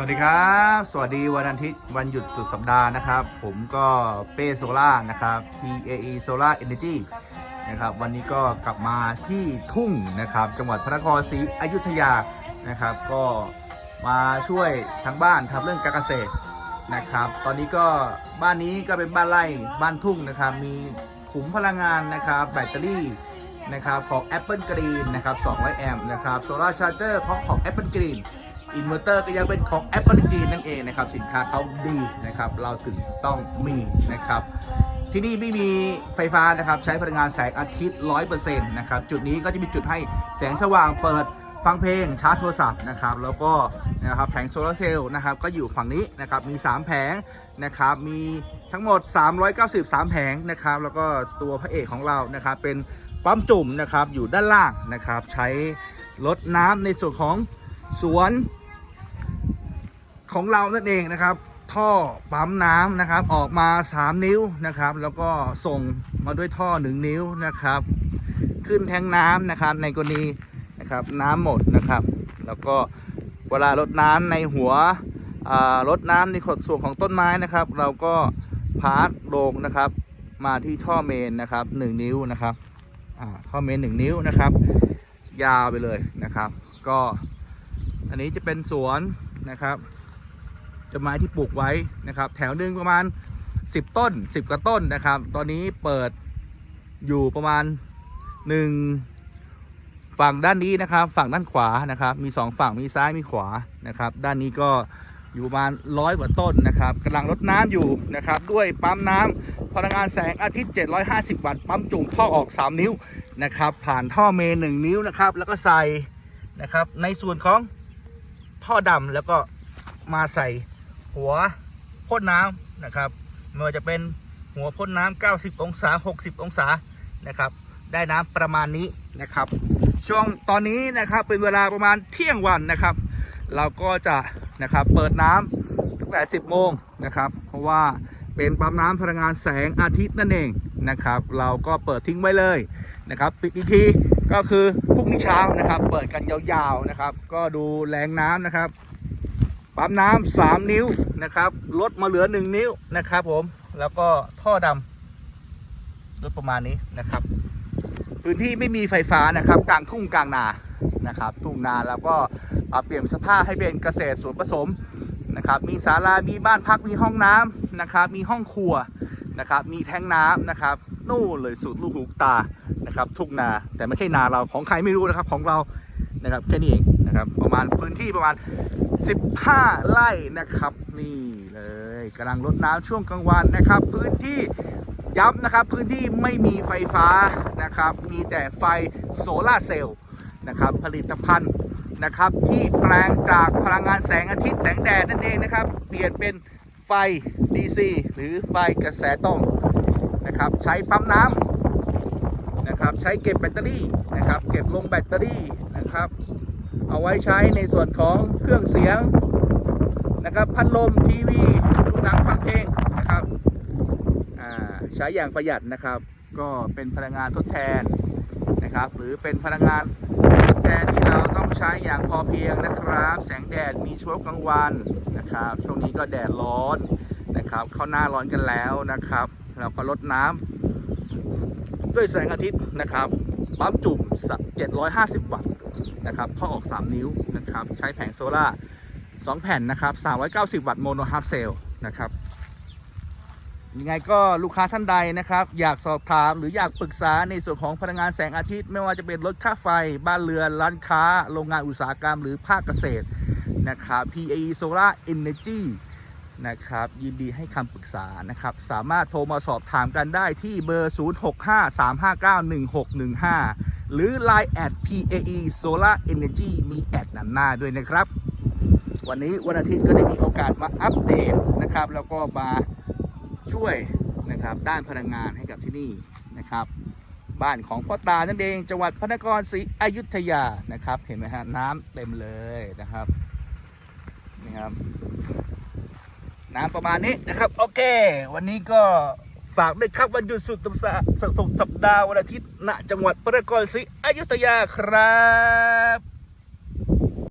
วัสดีครับ สวัสดีวันอาทิตย์วันหยุดสุดสัปดาห์นะครับ ผมก็เป้โซล่านะครับ PAE Solar Energy นะครับ วันนี้ก็กลับมาที่ทุ่งนะครับ จังหวัดพระนครศรีอยุธยานะครับ ก็มาช่วยทางบ้านทำเรื่องการเกษตรนะครับ ตอนนี้ก็บ้านนี้ก็เป็นบ้านไร่บ้านทุ่งนะครับ มีขุมพลังงานนะครับ แบตเตอรี่นะครับของ Apple Green นะครับ 200 แอมป์นะครับโซลาร์ชาร์เจอร์ของของ Apple Green อินเวอร์เตอร์ก็ยังเป็นของ Apple Green นั่นเองนะครับ สินค้าเขาดีนะครับ เราถึงต้องมีนะครับ ที่นี่ไม่มีไฟฟ้านะครับ ใช้พลังงานแสงอาทิตย์ 100%นะครับ จุดนี้ก็จะมีจุดให้แสงสว่างเปิดฟังเพลงชาร์จโทรศัพท์นะครับ แล้วก็นะครับแผงโซลาร์เซลล์นะครับ ก็อยู่ฝั่งนี้นะครับ มี 3 แผงนะครับ มีทั้งหมด 393 แผงนะครับ แล้วก็ตัวพระเอกของเรานะครับ เป็นปั๊มจุ่มนะครับ อยู่ด้านล่างนะครับ ใช้ลดน้ำในส่วนของสวน ของเรานั่นเองนะครับ ท่อปั๊มน้ำนะครับ ออกมา 3 นิ้วนะครับ แล้วก็ส่งมาด้วยท่อ 1 นิ้วนะครับ ขึ้นแทงน้ำนะครับ ในกรณีนะครับน้ำหมดนะครับ แล้วก็เวลาลดน้ำในหัวอ่ารดน้ำในขดส่วนของต้นไม้นะครับ เราก็พาร์ทลงนะครับ มาที่ท่อเมนนะครับ 1 นิ้วนะครับท่อเมน 1 นิ้วนะครับ ยาวไปเลยนะครับ ก็อันนี้จะเป็นสวนนะครับ ต้นไม้ที่ปลูกไว้นะครับ แถวหนึ่งประมาณ 10 ต้น 10กว่าต้นนะครับ ตอนนี้เปิดอยู่ประมาณ 1 ฝั่งด้านนี้นะครับ ฝั่งด้านขวานะครับ มี 2 ฝั่งมีซ้ายมีขวานะครับ ด้านนี้ก็อยู่ประมาณร้อยกว่าต้นนะครับกำลังรดน้ำอยู่นะครับ ด้วยปั๊มน้ำพลังงานแสงอาทิตย์ 750 วัตต์ปั๊มจุ่มท่อออก 3 นิ้วนะครับ ผ่านท่อเมน1นิ้วนะครับ แล้วก็ใส่นะครับในส่วนของท่อดำแล้วก็มาใส่ หัวพ่นน้ำนะครับไม่ว่าจะเป็นหัวพ่นน้ำ90 องศา 60 องศานะครับ ได้น้ำประมาณนี้นะครับ ช่วงตอนนี้นะครับเป็นเวลาประมาณเที่ยงวันนะครับ เราก็จะนะครับเปิดน้ำตั้งแต่ 10 โมงนะครับ เพราะว่าเป็นปั๊มน้ำพลังงานแสงอาทิตย์นั่นเองนะครับ เราก็เปิดทิ้งไว้เลยนะครับ ปิดอีกทีก็คือพรุ่งนี้เช้านะครับ เปิดกันยาวๆนะครับ ก็ดูแรงน้ำนะครับ ปั๊มน้ำสามนิ้วนะครับลดมาเหลือหนึ่งนิ้วนะครับผมแล้วก็ท่อดำลดประมาณนี้นะครับ พื้นที่ไม่มีไฟฟ้านะครับกลางทุ่งกลางนานะครับทุ่งนาแล้วก็ปรับเปลี่ยนสภาพให้เป็นเกษตรสวนผสมนะครับมีศาลา มีบ้านพักมีห้องน้ำนะครับมีห้องครัวนะครับมีแทงน้ำนะครับนู่นเลยสุดลูกหูตานะครับทุ่งนาแต่ไม่ใช่นาเราของใครไม่รู้นะครับของเรา นะครับแค่นี้เองนะครับประมาณพื้นที่ประมาณ 15 ไร่นะครับ นี่เลยกำลังรดน้ำช่วงกลางวันนะครับ พื้นที่ย้ำนะครับพื้นที่ไม่มีไฟฟ้านะครับ มีแต่ไฟโซลาร์เซลล์นะครับผลิตภัณฑ์นะครับที่แปลงจากพลังงานแสงอาทิตย์แสงแดดนั่นเองนะครับ เปลี่ยนเป็นไฟ DC หรือไฟกระแสตรงนะครับ ใช้ปั๊มน้ำ นะครับ ใช้เก็บแบตเตอรี่นะครับ เก็บลงแบตเตอรี่นะครับ เอาไว้ใช้ในส่วนของเครื่องเสียงนะครับ พัดลมทีวีดูหนังฟังเพลงนะครับใช้อย่างประหยัดนะครับ ก็เป็นพลังงานทดแทนนะครับ หรือเป็นพลังงานทดแทนที่เราต้องใช้อย่างพอเพียงนะครับ แสงแดดมีช่วงกลางวันนะครับ ช่วงนี้ก็แดดร้อนนะครับ เข้าหน้าร้อนกันแล้วนะครับ เราก็ลดน้ำ ด้วยแสงอาทิตย์นะครับปั๊มจุ่ม 750 วัตต์นะครับท่อออก 3 นิ้วนะครับใช้แผงโซล่า2 แผ่นนะครับ 390 วัตต์โมโนฮาร์ฟเซลนะครับยังไงก็ลูกค้าท่านใดนะครับ อยากสอบถามหรืออยากปรึกษาในส่วนของพลังงานแสงอาทิตย์ ไม่ว่าจะเป็นลดค่าไฟ บ้านเรือน ร้านค้า โรงงานอุตสาหกรรม หรือภาคเกษตรนะครับ PAE Solar Energy นะครับ ยินดีให้คำปรึกษานะครับ สามารถโทรมาสอบถามกันได้ที่เบอร์ 0653591615 หรือ Line at PAE Solar Energy มีแอดนำหน้าด้วยนะครับ วันนี้วันอาทิตย์ก็ได้มีโอกาสมาอัปเดตนะครับ แล้วก็มาช่วยนะครับด้านพลังงานให้กับที่นี่นะครับ บ้านของพ่อตานั่นเองจังหวัดพระนครศรีอยุธยานะครับ เห็นไหมฮะน้ำเต็มเลยนะครับนี่ครับ น้ำประมาณนี้นะครับ โอเค วันนี้ก็ฝากด้วยครับวันหยุดสุดสัปดาห์สุดสัปดาห์วันอาทิตย์ณจังหวัดพระนครศรีอยุธยาครับ